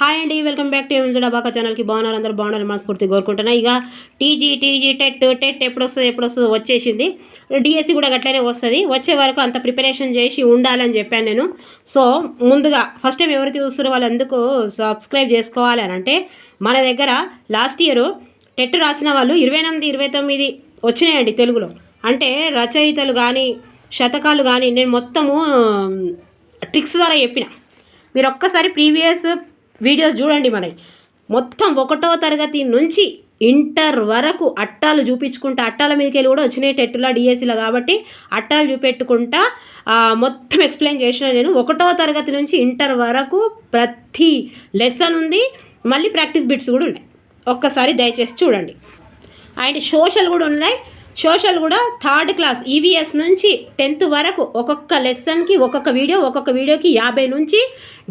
Hi అండి welcome back to ఎంజు డబాకా ఛానల్కి బాగున్నారు అందరూ బాగున్నారు మనస్ఫూర్తి కోరుకుంటున్నా. ఇక టీజీ టీజీ టెట్ టెట్ ఎప్పుడు వస్తుంది ఎప్పుడు వస్తుంది వచ్చేసింది. డిఎస్సి కూడా గట్లనే వస్తుంది. వచ్చే వరకు అంత ప్రిపరేషన్ చేసి ఉండాలని చెప్పాను నేను. సో ముందుగా ఫస్ట్ టైం ఎవరైతే వాళ్ళు వాళ్ళందుకు సబ్స్క్రైబ్ చేసుకోవాలి అని అంటే మన దగ్గర లాస్ట్ ఇయర్ టెట్ రాసిన వాళ్ళు ఇరవై ఎనిమిది ఇరవై తొమ్మిది వచ్చినాయండి తెలుగులో. అంటే రచయితలు కానీ శతకాలు కానీ నేను మొత్తము ట్రిక్స్ ద్వారా చెప్పిన. మీరు ఒక్కసారి ప్రీవియస్ వీడియోస్ చూడండి మనకి మొత్తం ఒకటో తరగతి నుంచి ఇంటర్ వరకు అట్టాలు చూపించుకుంటా అట్టాల మీదకి వెళ్ళి కూడా వచ్చినాయి టెట్టులా డిఎస్సీలో కాబట్టి అట్టాలు చూపెట్టుకుంటా మొత్తం ఎక్స్ప్లెయిన్ చేసిన నేను. ఒకటో తరగతి నుంచి ఇంటర్ వరకు ప్రతి లెసన్ ఉంది. మళ్ళీ ప్రాక్టీస్ బిట్స్ కూడా ఉన్నాయి. ఒక్కసారి దయచేసి చూడండి. అండ్ సోషల్ కూడా ఉన్నాయి. సోషల్ కూడా థర్డ్ క్లాస్ ఈవీఎస్ నుంచి టెన్త్ వరకు ఒక్కొక్క లెసన్కి ఒక్కొక్క వీడియో ఒక్కొక్క వీడియోకి యాభై నుంచి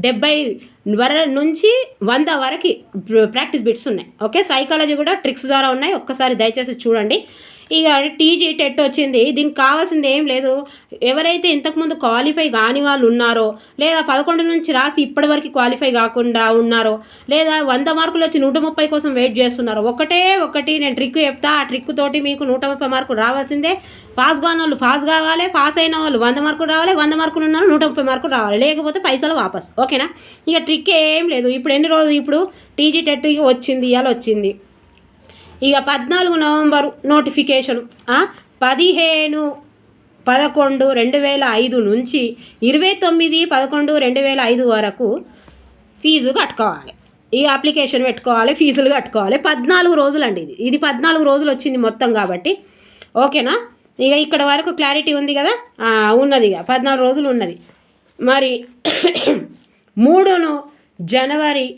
డెబ్బై వర నుంచి వంద వరకు ప్రాక్టీస్ బిట్స్ ఉన్నాయి. ఓకే సైకాలజీ కూడా ట్రిక్స్ ద్వారా ఉన్నాయి. ఒక్కసారి దయచేసి చూడండి. ఇక టీజీ టెట్ వచ్చింది. దీనికి కావాల్సింది ఏం లేదు. ఎవరైతే ఇంతకుముందు క్వాలిఫై కాని వాళ్ళు ఉన్నారో లేదా పదకొండు నుంచి రాసి ఇప్పటివరకు క్వాలిఫై కాకుండా ఉన్నారో లేదా వంద మార్కులు వచ్చి నూట ముప్పై కోసం వెయిట్ చేస్తున్నారో ఒకటే ఒకటి నేను ట్రిక్ చెప్తా. ఆ ట్రిక్ తోటి మీకు నూట ముప్పై మార్కులు రావాల్సిందే. పాస్ కాని వాళ్ళు పాస్ కావాలి పాస్ అయిన వాళ్ళు వంద మార్కులు రావాలి వంద మార్కులు ఉన్న నూట ముప్పై మార్కులు రావాలి. లేకపోతే పైసలు వాపస్. ఓకేనా? ఇక ట్రిక్ ఏం లేదు. ఇప్పుడు ఎన్ని రోజులు ఇప్పుడు టీజీ టెట్ ఇక వచ్చింది ఇవాళ వచ్చింది. ఇక పద్నాలుగు నవంబర్ నోటిఫికేషన్. పదిహేను పదకొండు రెండు వేల ఐదు నుంచి ఇరవై తొమ్మిది పదకొండు రెండు వేల ఐదు వరకు ఫీజు కట్టుకోవాలి. ఈ అప్లికేషన్ పెట్టుకోవాలి ఫీజులు కట్టుకోవాలి. పద్నాలుగు రోజులు అండి ఇది. ఇది పద్నాలుగు రోజులు వచ్చింది మొత్తం కాబట్టి. ఓకేనా? ఇక ఇక్కడ వరకు క్లారిటీ ఉంది కదా? ఉన్నది ఇక. పద్నాలుగు రోజులు ఉన్నది. మరి మూడును జనవరి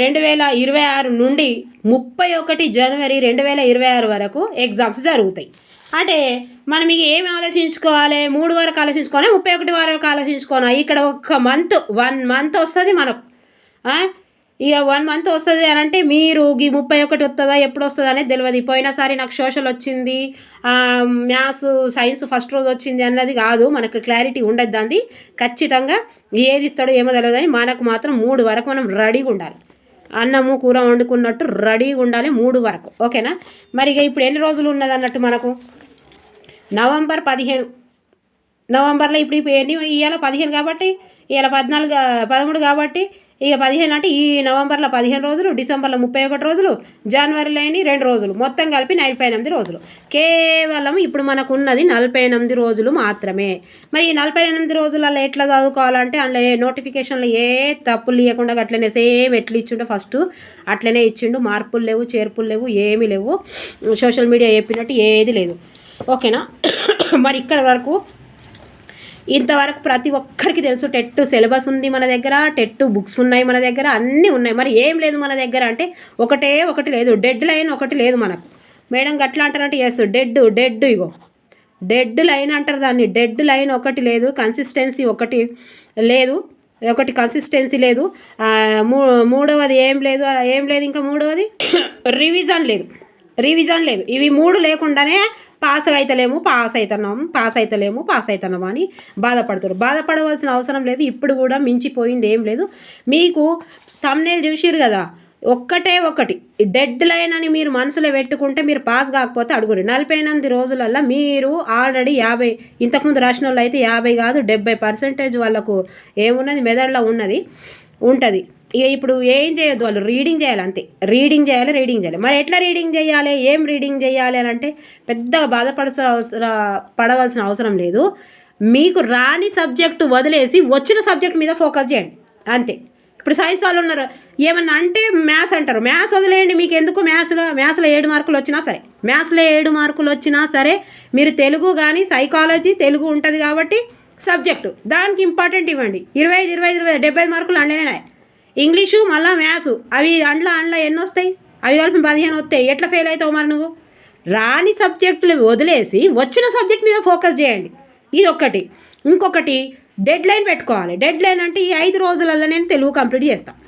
రెండు వేల ఇరవై ఆరు నుండి ముప్పై ఒకటి జనవరి రెండు వేల ఇరవై ఆరు వరకు ఎగ్జామ్స్ జరుగుతాయి. అంటే మనం ఇక ఏమి ఆలోచించుకోవాలి? మూడు వరకు ఆలోచించుకోవాలి? ముప్పై ఒకటి వరకు ఆలోచించుకోవాలి? ఇక్కడ ఒక మంత్ వన్ మంత్ వస్తుంది మనకు. ఇక వన్ మంత్ వస్తుంది అని అంటే మీరు ఈ ముప్పై ఒకటి వస్తుందా? ఎప్పుడు వస్తుందా అనేది తెలియదు పోయినసారి నాకు సోషల్ వచ్చింది. మ్యాథ్స్ సైన్స్ ఫస్ట్ రోజు వచ్చింది అన్నది కాదు. మనకు క్లారిటీ ఉండదు దాన్ని ఖచ్చితంగా ఏది ఇస్తాడో ఏమో తెలియదు కానీ మనకు మాత్రం మూడు వరకు మనం రెడీగా ఉండాలి. అన్నము కూర వండుకున్నట్టు రెడీగా ఉండాలి మూడు వరకు. ఓకేనా? మరి ఇక ఇప్పుడు ఎన్ని రోజులు ఉన్నది అన్నట్టు మనకు? నవంబర్ పదిహేను. నవంబర్లో ఇప్పుడు ఇప్పుడు ఎన్ని ఇవాళ పదిహేను కాబట్టి? ఇవాళ పద్నాలుగు పదమూడు కాబట్టి ఇక పదిహేను అంటే ఈ నవంబర్లో పదిహేను రోజులు డిసెంబర్లో ముప్పై ఒకటి రోజులు జనవరిలో అయిన రెండు రోజులు. మొత్తం కలిపి నలభై ఎనిమిది రోజులు. కేవలం ఇప్పుడు మనకు ఉన్నది నలభై ఎనిమిది రోజులు మాత్రమే. మరి ఈ నలభై ఎనిమిది రోజులలో ఎట్లా చదువుకోవాలంటే అందులో ఏ నోటిఫికేషన్లో ఏ తప్పులు ఇవ్వకుండా అట్లనే సేమ్ ఎట్లా ఇచ్చిండో ఫస్ట్ అట్లనే ఇచ్చిండు. మార్పులు లేవు చేర్పులు లేవు ఏమీ లేవు. సోషల్ మీడియా చెప్పినట్టు ఏది లేదు. ఓకేనా? మరి ఇక్కడ వరకు ఇంతవరకు ప్రతి ఒక్కరికి తెలుసు టెట్ సిలబస్ ఉంది మన దగ్గర టెట్ బుక్స్ ఉన్నాయి మన దగ్గర అన్నీ ఉన్నాయి. మరి ఏం లేదు మన దగ్గర అంటే ఒకటే ఒకటి లేదు డెడ్ లైన్ ఒకటి లేదు మనకు. మేడం గట్లా అంటారంటే yes dead dead ego. Deadline అంటారు దాన్ని డెడ్ లైన్ ఒకటి లేదు కన్సిస్టెన్సీ ఒకటి లేదు ఒకటి కన్సిస్టెన్సీ లేదు. మూ మూడవది ఏం లేదు ఏం లేదు ఇంకా మూడవది? రివిజన్ లేదు. రివిజన్ లేదు. ఇవి మూడు లేకుండానే పాస్ అవుతలేము పాస్ అవుతున్నాం పాస్ అవుతలేము పాస్ అవుతున్నాం అని బాధపడుతారు బాధపడవలసిన అవసరం లేదు. ఇప్పుడు కూడా మించిపోయింది ఏం లేదు. మీకు తమ్నేల్ చూసిరు కదా? ఒక్కటే ఒకటి. డెడ్ లైన్ అని మీరు మనసులో పెట్టుకుంటే మీరు పాస్ కాకపోతే అడుగురు నలభై ఎనిమిది రోజులల్లో మీరు ఆల్రెడీ యాభై ఇంతకుముందు రాసిన వాళ్ళు అయితే యాభై కాదు డెబ్బై పర్సెంటేజ్ వాళ్ళకు ఏమున్నది? మెదడులో ఉన్నది ఉంటుంది. ఇక ఇప్పుడు ఏం చేయొద్దు వాళ్ళు? రీడింగ్ చేయాలి అంతే. రీడింగ్ చేయాలి రీడింగ్ చేయాలి. మరి ఎట్లా రీడింగ్ చేయాలి? ఏం రీడింగ్ చేయాలి అని అంటే పెద్దగా బాధపడాల్సిన అవసరం పడవలసిన అవసరం లేదు. మీకు రాని సబ్జెక్టు వదిలేసి వచ్చిన సబ్జెక్ట్ మీద ఫోకస్ చేయండి. అంతే. ఇప్పుడు సైన్స్ వాళ్ళు ఉన్నారు. ఏమన్నా అంటే మ్యాథ్స్ అంటారు. మ్యాథ్స్ వదిలేయండి. మీకు ఎందుకు మ్యాథ్స్లో మ్యాథ్స్లో ఏడు మార్కులు వచ్చినా సరే. మ్యాథ్స్లో ఏడు మార్కులు వచ్చినా సరే మీరు తెలుగు కానీ సైకాలజీ తెలుగు ఉంటుంది కాబట్టి సబ్జెక్టు. దానికి ఇంపార్టెంట్ ఇవ్వండి. ఇరవై ఐదు ఇరవై ఐదు ఇరవై డెబ్బై ఐదు మార్కులు అండేనే ఇంగ్లీషు మళ్ళీ మ్యాథ్స్. అవి అండ్ల అండ్ల ఎన్ని వస్తాయి అవి కలిపి పదిహేను వస్తాయి. ఎట్లా ఫెయిల్ అవుతావు మరి నువ్వు? రాని సబ్జెక్టులు వదిలేసి వచ్చిన సబ్జెక్ట్ మీద ఫోకస్ చేయండి. ఇది ఒక్కటి ఇంకొకటి డెడ్ లైన్ పెట్టుకోవాలి. డెడ్ లైన్ అంటే ఈ ఐదు రోజులలో నేను తెలుగు కంప్లీట్ చేస్తాను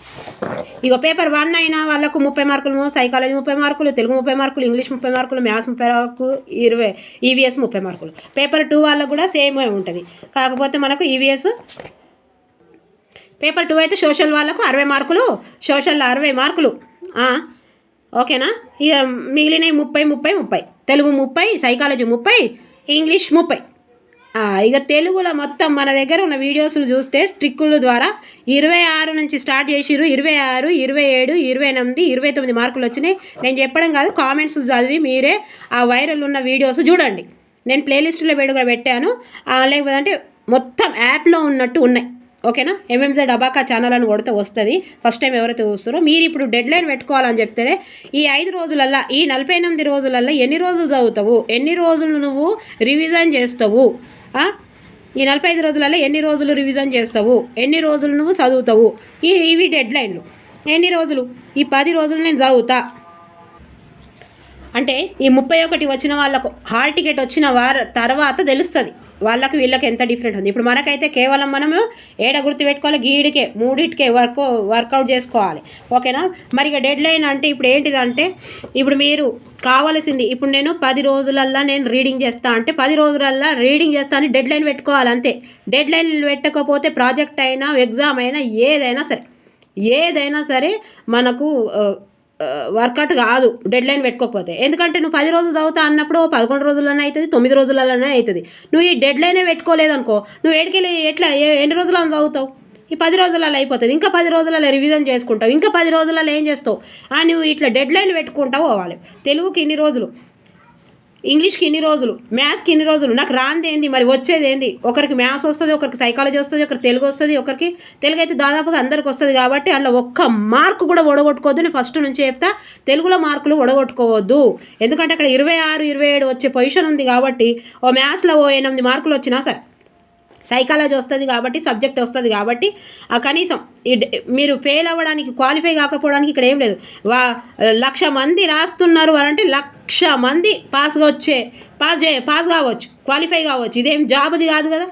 ఇక పేపర్ వన్ అయినా వాళ్ళకు ముప్పై మార్కులు సైకాలజీ ముప్పై మార్కులు తెలుగు ముప్పై మార్కులు ఇంగ్లీష్ ముప్పై మార్కులు మ్యాథ్స్ ముప్పై మార్కులు ఇరవై ఈవీఎస్ ముప్పై మార్కులు. పేపర్ టూ వాళ్ళకు కూడా సేమ్ ఉంటుంది. కాకపోతే మనకు ఈవీఎస్ పేపర్ టూ అయితే సోషల్ వాళ్ళకు అరవై మార్కులు సోషల్లో అరవై మార్కులు. ఓకేనా? ఇక మిగిలినవి ముప్పై ముప్పై ముప్పై. తెలుగు ముప్పై సైకాలజీ ముప్పై ఇంగ్లీష్ ముప్పై. ఇక తెలుగులో మొత్తం మన దగ్గర ఉన్న వీడియోస్ను చూస్తే ట్రిక్కుల ద్వారా ఇరవై ఆరు నుంచి స్టార్ట్ చేసిర్రు. ఇరవై ఆరు ఇరవై ఏడు ఇరవై ఎనిమిది ఇరవై తొమ్మిది మార్కులు వచ్చినాయి. నేను చెప్పడం కాదు కామెంట్స్ చదివి మీరే ఆ వైరల్ ఉన్న వీడియోస్ చూడండి. నేను ప్లేలిస్ట్లో పెడుగా పెట్టాను. లేకపోతే అంటే మొత్తం యాప్లో ఉన్నట్టు ఉన్నాయి. ఓకేనా? ఎంఎంజెడ్ అబాకా ఛానల్ అని కొడితే వస్తుంది. ఫస్ట్ టైం ఎవరైతే చూస్తారో మీరు ఇప్పుడు డెడ్ లైన్ పెట్టుకోవాలని చెప్తేనే ఈ ఐదు రోజులల్లో ఈ నలభై ఎనిమిది రోజులల్లో ఎన్ని రోజులు చదువుతావు? ఎన్ని రోజులు నువ్వు రివిజన్ చేస్తావు? ఈ నలభై ఐదు రోజులలో ఎన్ని రోజులు రివిజన్ చేస్తావు? ఎన్ని రోజులు నువ్వు చదువుతావు? ఈ ఇవి డెడ్ లైన్లు ఎన్ని రోజులు? ఈ పది రోజులు నేను చదువుతా. అంటే ఈ ముప్పై ఒకటి వచ్చిన వాళ్ళకు హాల్ టికెట్ వచ్చిన వారు తర్వాత తెలుస్తుంది. వాళ్ళకి వీళ్ళకి ఎంత డిఫరెంట్ ఉంది. ఇప్పుడు మనకైతే కేవలం మనము ఏడ గుర్తు పెట్టుకోవాలి? గీడికే మూడిటికే వర్క్ వర్కౌట్ చేసుకోవాలి. ఓకేనా? మరి ఇక డెడ్ లైన్ అంటే ఇప్పుడు ఏంటిదంటే ఇప్పుడు మీరు కావాల్సింది ఇప్పుడు నేను పది రోజులల్లా నేను రీడింగ్ చేస్తా అంటే పది రోజులల్లా రీడింగ్ చేస్తా అని డెడ్ లైన్ పెట్టుకోవాలి అంతే. డెడ్ లైన్ పెట్టకపోతే ప్రాజెక్ట్ అయినా ఎగ్జామ్ అయినా ఏదైనా సరే ఏదైనా సరే మనకు వర్కౌట్ కాదు డెడ్ లైన్ పెట్టుకోకపోతే. ఎందుకంటే నువ్వు పది రోజులు చదువుతా అన్నప్పుడు పదకొండు రోజులనే అవుతుంది తొమ్మిది రోజులలోనే అవుతుంది నువ్వు ఈ డెడ్ లైనే పెట్టుకోలేదనుకో నువ్వు ఏడికెళ్ళి ఎట్లా ఎన్ని రోజులను చదువుతావు? ఈ పది రోజులలో అయిపోతుంది. ఇంకా పది రోజులలో రివిజన్ చేసుకుంటావు. ఇంకా పది రోజులలో ఏం చేస్తావు? ఆ, నువ్వు ఇట్లా డెడ్ లైన్ పెట్టుకుంటావు పోవాలి తెలుగుకి ఇన్ని రోజులు. ఇంగ్లీష్కి ఇన్ని రోజులు? మ్యాథ్స్కి ఇన్ని రోజులు? నాకు రాంది ఏంది? మరి వచ్చేది ఏంది? ఒకరికి మ్యాథ్స్ వస్తుంది ఒకరికి సైకాలజీ వస్తుంది ఒకరికి తెలుగు వస్తుంది ఒకరికి తెలుగు అయితే దాదాపుగా అందరికి వస్తుంది కాబట్టి అందులో ఒక్క మార్కు కూడా ఒడగొట్టుకోవద్దు. నేను ఫస్ట్ నుంచి చెప్తా తెలుగులో మార్కులు ఒడగొట్టుకోవద్దు. ఎందుకంటే అక్కడ ఇరవై ఆరు ఇరవై ఏడు వచ్చే పొజిషన్ ఉంది కాబట్టి ఓ మ్యాథ్స్లో ఓ ఎనిమిది మార్కులు వచ్చినా సరే సైకాలజీ వస్తుంది కాబట్టి సబ్జెక్ట్ వస్తుంది కాబట్టి కనీసం ఈ మీరు ఫెయిల్ అవ్వడానికి క్వాలిఫై కాకపోవడానికి ఇక్కడ ఏం లేదు. వా లక్ష మంది రాస్తున్నారు అని అంటే లక్ష మంది పాస్గా వచ్చే పాస్ చే పాస్ కావచ్చు క్వాలిఫై కావచ్చు. ఇదేం జాబ్ది కాదు కదా?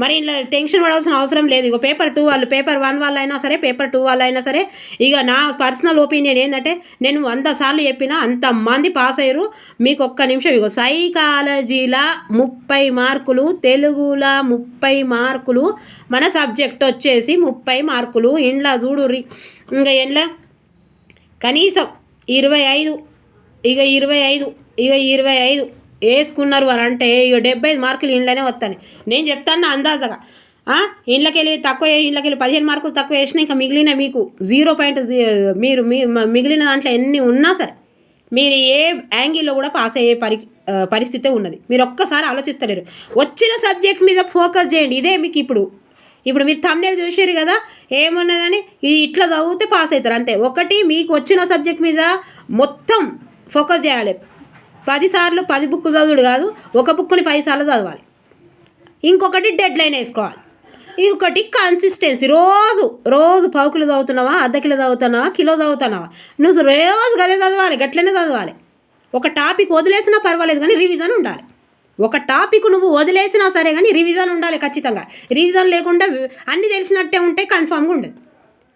మరి ఇలా టెన్షన్ పడాల్సిన అవసరం లేదు. ఇక పేపర్ టూ వాళ్ళు పేపర్ వన్ వాళ్ళు అయినా సరే పేపర్ టూ వాళ్ళు అయినా సరే ఇక నా పర్సనల్ ఒపీనియన్ ఏంటంటే నేను వంద సార్లు చెప్పినా అంతమంది పాస్ అయ్యారు. మీకు ఒక్క నిమిషం ఇగో సైకాలజీలా ముప్పై మార్కులు తెలుగులా ముప్పై మార్కులు మన సబ్జెక్ట్ వచ్చేసి ముప్పై మార్కులు. ఇండ్ల చూడుర్రి. ఇంకా ఎండ్ల? కనీసం ఇరవై ఐదు. ఇక ఇరవై ఐదు. ఇక ఇరవై ఐదు. వేసుకున్నారు అని అంటే ఇక డెబ్బై ఐదు మార్కులు ఇంట్లోనే వస్తాయి నేను చెప్తాను అందాజగా. ఇండ్లకెళ్ళి తక్కువ ఇండ్లకెళ్ళి పదిహేను మార్కులు తక్కువ వేసినా ఇంకా మిగిలిన మీకు జీరో పాయింట్ మీరు మీ మిగిలిన దాంట్లో ఎన్ని ఉన్నా సరే మీరు ఏ యాంగిల్లో కూడా పాస్ అయ్యే పరి పరిస్థితే ఉన్నది. మీరు ఒక్కసారి ఆలోచిస్తలేరు. వచ్చిన సబ్జెక్ట్ మీద ఫోకస్ చేయండి. ఇదే మీకు ఇప్పుడు. ఇప్పుడు మీరు తమ్నేలు చూసారు కదా ఏమున్నదని ఇది ఇట్లా చదివితే పాస్ అవుతారు అంతే. ఒకటి మీకు వచ్చిన సబ్జెక్ట్ మీద మొత్తం ఫోకస్ చేయాలి. పదిసార్లు పది బుక్కులు చదువుడు కాదు ఒక బుక్కుని పది సార్లు చదవాలి. ఇంకొకటి డెడ్ లైన్ వేసుకోవాలి. ఇంకొకటి కన్సిస్టెన్సీ రోజు రోజు పావుకిలో చదువుతున్నావా అర్ధ కిలో చదువుతున్నావా కిలో చదువుతున్నావా? నువ్వు రోజు గదే చదవాలి గట్లనే చదవాలి. ఒక టాపిక్ వదిలేసినా పర్వాలేదు కానీ రివిజన్ ఉండాలి. ఒక టాపిక్ నువ్వు వదిలేసినా సరే కానీ రివిజన్ ఉండాలి ఖచ్చితంగా. రివిజన్ లేకుండా అన్నీ తెలిసినట్టే ఉంటే కన్ఫామ్గా ఉండదు.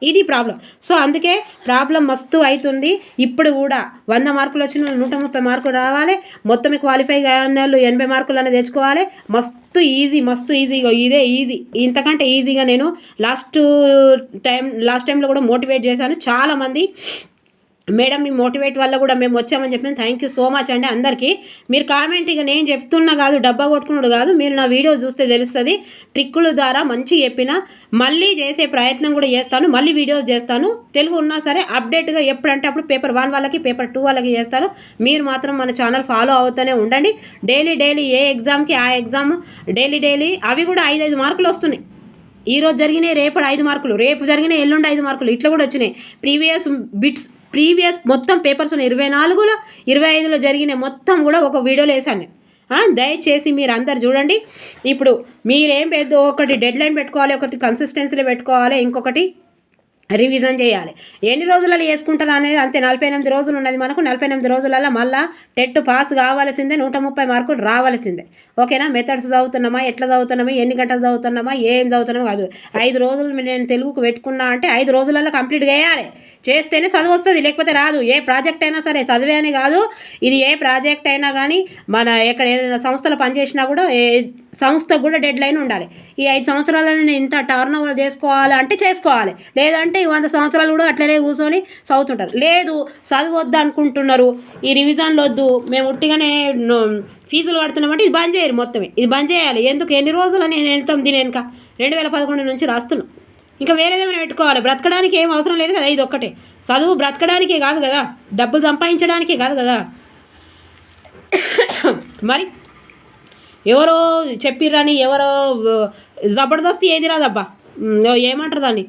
ఇది ప్రాబ్లం. సో అందుకే ప్రాబ్లం మస్తు అవుతుంది ఇప్పుడు కూడా వంద మార్కులు వచ్చిన వాళ్ళు నూట ముప్పై మార్కులు రావాలి. మొత్తం క్వాలిఫై కాని వాళ్ళు ఎనభై మార్కులు అనేది తెచ్చుకోవాలి. మస్తు ఈజీ మస్తు ఈజీగా ఇదే ఈజీ. ఇంతకంటే ఈజీగా నేను లాస్ట్ టైం లాస్ట్ టైంలో కూడా మోటివేట్ చేశాను. చాలామంది మేడం మీ మోటివేట్ వల్ల కూడా మేము వచ్చామని చెప్పిన థ్యాంక్ యూ సో మచ్ అండి. అందరికీ మీరు కామెంట్ ఇక నేను చెప్తున్నా కాదు డబ్బా కొట్టుకున్నాడు కాదు మీరు నా వీడియో చూస్తే తెలుస్తుంది. ట్రిక్కుల ద్వారా మంచి చెప్పిన మళ్ళీ చేసే ప్రయత్నం కూడా చేస్తాను మళ్ళీ వీడియోస్ చేస్తాను. తెలుగు ఉన్నా సరే అప్డేట్గా ఎప్పుడంటే అప్పుడు పేపర్ వన్ వాళ్ళకి పేపర్ టూ వాళ్ళకి చేస్తాను. మీరు మాత్రం మన ఛానల్ ఫాలో అవుతూనే ఉండండి. డైలీ డైలీ ఏ ఎగ్జామ్కి ఆ ఎగ్జామ్ డైలీ డైలీ అవి కూడా ఐదు ఐదు మార్కులు వస్తున్నాయి. ఈ రోజు జరిగినాయి రేపు ఐదు మార్కులు రేపు జరిగిన ఎల్లుండి ఐదు మార్కులు ఇట్లా కూడా వచ్చినాయి. ప్రీవియస్ బిట్స్ ప్రీవియస్ మొత్తం పేపర్స్ ఇరవై నాలుగులో ఇరవై ఐదులో జరిగిన మొత్తం కూడా ఒక వీడియోలో వేసాను దయచేసి మీరు అందరు చూడండి. ఇప్పుడు మీరేం పెద్ద ఒకటి డెడ్ లైన్ పెట్టుకోవాలి ఒకటి కన్సిస్టెన్సీలో పెట్టుకోవాలి ఇంకొకటి రివిజన్ చేయాలి. ఎన్ని రోజులలో వేసుకుంటారు అనేది అంతే నలభై ఎనిమిది రోజులు ఉన్నది మనకు నలభై ఎనిమిది రోజులలో మళ్ళా టెట్ పాస్ కావాల్సిందే నూట ముప్పై మార్కులు రావాల్సిందే. ఓకేనా? మెథడ్స్ చదువుతున్నామా? ఎట్లా చదువుతున్నామా? ఎన్ని గంటలు చదువుతున్నామా? ఏం చదువుతున్నామా? కాదు. ఐదు రోజులు నేను తెలుగుకు పెట్టుకున్నా అంటే ఐదు రోజులలో కంప్లీట్ చేయాలి. చేస్తేనే చదువు వస్తుంది లేకపోతే రాదు. ఏ ప్రాజెక్ట్ అయినా సరే చదివే అని కాదు. ఇది ఏ ప్రాజెక్ట్ అయినా కానీ మన ఎక్కడ ఏదైనా సంస్థలు పనిచేసినా కూడా ఏ సంస్థకు కూడా డెడ్ లైన్ ఉండాలి. ఈ ఐదు సంవత్సరాలను నేను ఇంత టర్న్ ఓవర్ చేసుకోవాలి అంటే చేసుకోవాలి. లేదంటే వంద సంవత్సరాలు కూడా అట్లనే కూర్చొని చదువుతుంటారు. లేదు చదవద్దు అనుకుంటున్నారు ఈ రివిజన్లు వద్దు. మేము ఉట్టిగానే ఫీజులు కడుతున్నామంటే ఇది బంద్ చేయరు మొత్తమే. ఇది బంద్ చేయాలి. ఎందుకు? ఎన్ని రోజులు నేను వెళ్తాం దీని వెనుక? రెండు వేల పదకొండు నుంచి రాస్తున్నాం. ఇంకా వేరేదేమైనా పెట్టుకోవాలి. బ్రతకడానికి ఏం అవసరం లేదు కదా ఇది ఒక్కటే. చదువు బ్రతకడానికే కాదు కదా. డబ్బులు సంపాదించడానికే కాదు కదా. మరి ఎవరో చెప్పిర్రని ఎవరో జబర్దస్త్ ఏది రాదబ్బా? ఏమంటారు దాన్ని?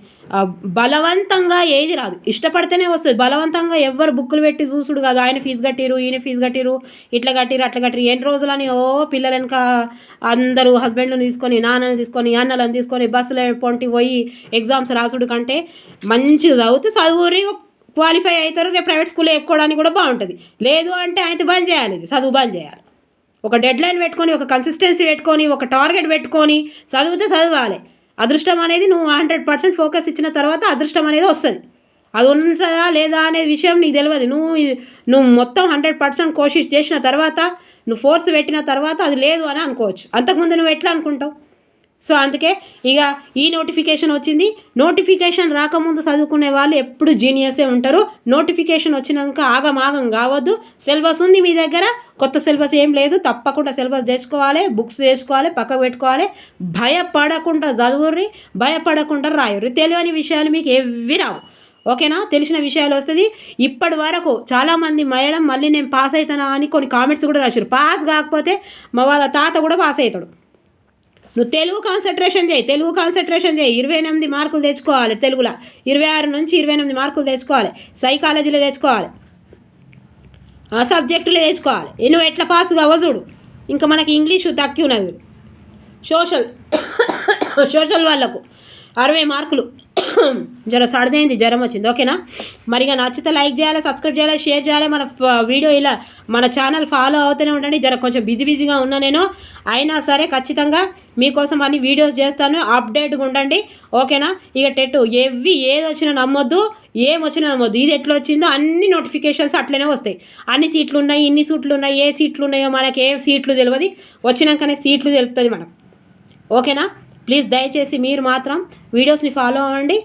బలవంతంగా ఏది రాదు. ఇష్టపడితేనే వస్తుంది. బలవంతంగా ఎవ్వరు బుక్కులు పెట్టి చూసుడు కాదు. ఆయన ఫీజు కట్టిరు ఈయన ఫీజు కట్టిరు ఇట్లా కట్టిరు అట్లా కట్టిరు. ఎన్ని రోజులని ఓ పిల్లలు వెనక అందరూ హస్బెండ్లను తీసుకొని నాన్నని తీసుకొని అన్నలను తీసుకొని బస్సులో పొంటి పోయి ఎగ్జామ్స్ రాసుడు కంటే మంచిగా చదివితే చదువురి క్వాలిఫై అవుతారు. రేపు ప్రైవేట్ స్కూల్లో ఎక్కువడానికి కూడా బాగుంటుంది. లేదు అంటే ఆయన బంద్ చేయాలి. ఇది చదువు బంద్ చేయాలి. ఒక డెడ్ లైన్ పెట్టుకొని ఒక కన్సిస్టెన్సీ పెట్టుకొని ఒక టార్గెట్ పెట్టుకొని చదివితే చదవాలి. అదృష్టం అనేది నువ్వు హండ్రెడ్ పర్సెంట్ ఫోకస్ ఇచ్చిన తర్వాత అదృష్టం అనేది వస్తుంది. అది ఉంటుందా లేదా అనే విషయం నీకు తెలియదు నువ్వు నువ్వు మొత్తం హండ్రెడ్ పర్సెంట్ కోషిష్ చేసిన తర్వాత నువ్వు ఫోర్స్ పెట్టిన తర్వాత అది లేదు అని అనుకోవచ్చు. అంతకుముందు నువ్వు ఎట్లా అనుకుంటావు? సో అందుకే ఇక ఈ నోటిఫికేషన్ వచ్చింది. నోటిఫికేషన్ రాకముందు చదువుకునే వాళ్ళు ఎప్పుడు జీనియసే ఉంటారు. నోటిఫికేషన్ వచ్చినాక ఆగం ఆగం కావద్దు. సిలబస్ ఉంది మీ దగ్గర. కొత్త సిలబస్ ఏం లేదు. తప్పకుండా సిలబస్ తెచ్చుకోవాలి. బుక్స్ తెచ్చుకోవాలి. పక్కకు పెట్టుకోవాలి. భయపడకుండా చదువుర్రి. భయపడకుండా రాయుర్రి. తెలియని విషయాలు మీకు ఏవి రావు. ఓకేనా? తెలిసిన విషయాలు వస్తుంది. ఇప్పటి వరకు చాలామంది మేడం మళ్ళీ నేను పాస్ అవుతానా అని కొన్ని కామెంట్స్ కూడా రాశారు పాస్ కాకపోతే మా వాళ్ళ తాత కూడా పాస్ అవుతాడు నువ్వు తెలుగు కాన్సన్ట్రేషన్ చేయి తెలుగు కాన్సన్ట్రేషన్ చేయి. ఇరవై ఎనిమిది మార్కులు తెచ్చుకోవాలి తెలుగులో. ఇరవై ఆరు నుంచి ఇరవై ఎనిమిది మార్కులు తెచ్చుకోవాలి. సైకాలజీలో తెచ్చుకోవాలి. ఆ సబ్జెక్టులో తెచ్చుకోవాలి. నువ్వు ఎట్లా పాస్ కావో చూడు. ఇంకా మనకి ఇంగ్లీషు తక్కువ ఉన్నది. సోషల్ సోషల్ వాళ్ళకు అరవై మార్కులు. జర సడదైంది జ్వరం వచ్చింది. ఓకేనా? మరిగా నచ్చితే లైక్ చేయాలి సబ్స్క్రైబ్ చేయాలి షేర్ చేయాలి. మన వీడియో ఇలా మన ఛానల్ ఫాలో అవుతూనే ఉండండి. జర కొంచెం బిజీ బిజీగా ఉన్నా నేను. అయినా సరే ఖచ్చితంగా మీకోసం అన్ని వీడియోస్ చేస్తాను. అప్డేట్గా ఉండండి. ఓకేనా? ఇక టెట్ ఎవ్వి ఏది వచ్చినా నమ్మొద్దు ఏం వచ్చినా నమ్మొద్దు. ఇది ఎట్లా వచ్చిందో అన్ని నోటిఫికేషన్స్ అట్లనే వస్తాయి. అన్ని సీట్లు ఉన్నాయి ఇన్ని సీట్లు ఉన్నాయి ఏ సీట్లు ఉన్నాయో మనకి ఏ సీట్లు తెలియదు వచ్చినాకనే సీట్లు తెలుస్తుంది మనం ఓకేనా? ప్లీజ్ దయచేసి మీరు మాత్రం వీడియోస్ని ఫాలో అవ్వండి.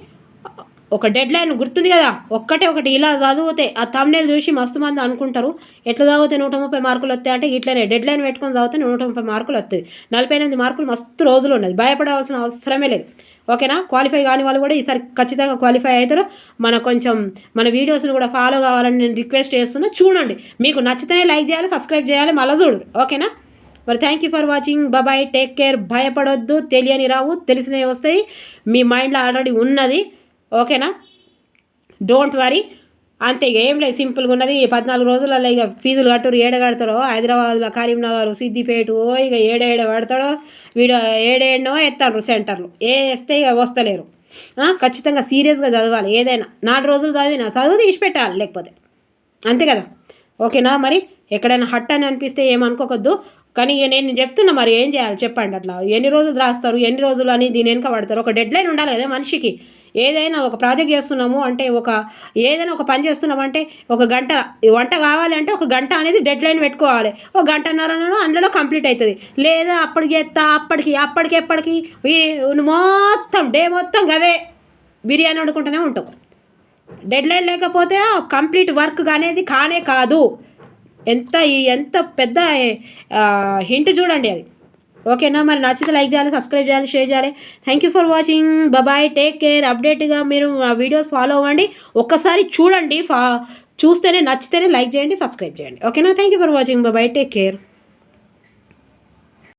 ఒక డెడ్ లైన్ గుర్తుంది కదా? ఒక్కటే ఒకటి ఇలా చదివితే ఆ తమ్నేలు చూసి మస్తు మంది అనుకుంటారు. ఎట్లా చదివితే నూట ముప్పై మార్కులు వస్తాయి అంటే ఇట్లనే డెడ్ లైన్ పెట్టుకొని చదివితే నూట ముప్పై మార్కులు వస్తాయి. నలభై ఎనిమిది మార్కులు మస్తు రోజులు ఉన్నది. భయపడాల్సిన అవసరమే లేదు. ఓకేనా? క్వాలిఫై కాని వాళ్ళు కూడా ఈసారి ఖచ్చితంగా క్వాలిఫై అవుతారు. మన కొంచెం మన వీడియోస్ని కూడా ఫాలో కావాలని నేను రిక్వెస్ట్ చేస్తున్నా. చూడండి. మీకు నచ్చితేనే లైక్ చేయాలి సబ్స్క్రైబ్ చేయాలి మళ్ళీ చూడు. ఓకేనా? మరి thank you for watching bye bye take care భయపడొద్దు. తెలియని రావు తెలిసినవి వస్తాయి. మీ మైండ్లో ఆల్రెడీ ఉన్నది. ఓకేనా డోంట్ వరీ అంతే ఇక ఏం లేదు. సింపుల్గా ఉన్నది. ఈ పద్నాలుగు రోజులలో ఇక ఫీజులు కట్టరు. ఏడ కడతారో హైదరాబాద్లో కరీంనగర్ సిద్దిపేట ఓ ఇక ఏడేడ పడతాడో? వీడు ఏడేడనో ఎత్తారు సెంటర్లు. ఏ వేస్తే ఇక వస్తలేరు. ఖచ్చితంగా సీరియస్గా చదవాలి. ఏదైనా నాలుగు రోజులు చదివినా చదువు తీసి పెట్టాలి లేకపోతే. అంతే కదా? ఓకేనా మరి ఎక్కడైనా హట్ అని అనిపిస్తే ఏమనుకోకద్దు. కానీ ఇక నేను చెప్తున్నా మరి ఏం చేయాలి? చెప్పండి అట్లా. ఎన్ని రోజులు రాస్తారు? ఎన్ని రోజులు అని దీని వెనుక పడతారు? ఒక డెడ్ లైన్ ఉండాలి కదా మనిషికి. ఏదైనా ఒక ప్రాజెక్ట్ చేస్తున్నాము అంటే ఒక ఏదైనా ఒక పని చేస్తున్నామంటే ఒక గంట వంట కావాలి అంటే ఒక గంట అనేది డెడ్ లైన్ పెట్టుకోవాలి. ఒక గంటన్నర అందులో కంప్లీట్ అవుతుంది. లేదా అప్పటికి చేస్తా అప్పటికి అప్పటికి ఎప్పటికి మొత్తం డే మొత్తం గదే బిర్యానీ వండుకుంటూనే ఉంటాం డెడ్ లైన్ లేకపోతే కంప్లీట్ వర్క్ అనేది కానే కాదు. ఎంత ఎంత పెద్ద హింట్ చూడండి అది. ఓకేనా? మరి నచ్చితే లైక్ చేయాలి సబ్స్క్రైబ్ చేయాలి షేర్ చేయాలి. Thank you for watching bye take care అప్డేట్గా మీరు ఆ వీడియోస్ ఫాలో అవ్వండి. ఒక్కసారి చూడండి ఫా చూస్తేనే నచ్చితేనే లైక్ చేయండి సబ్స్క్రైబ్ చేయండి. ఓకేనా? Thank you for watching bye take care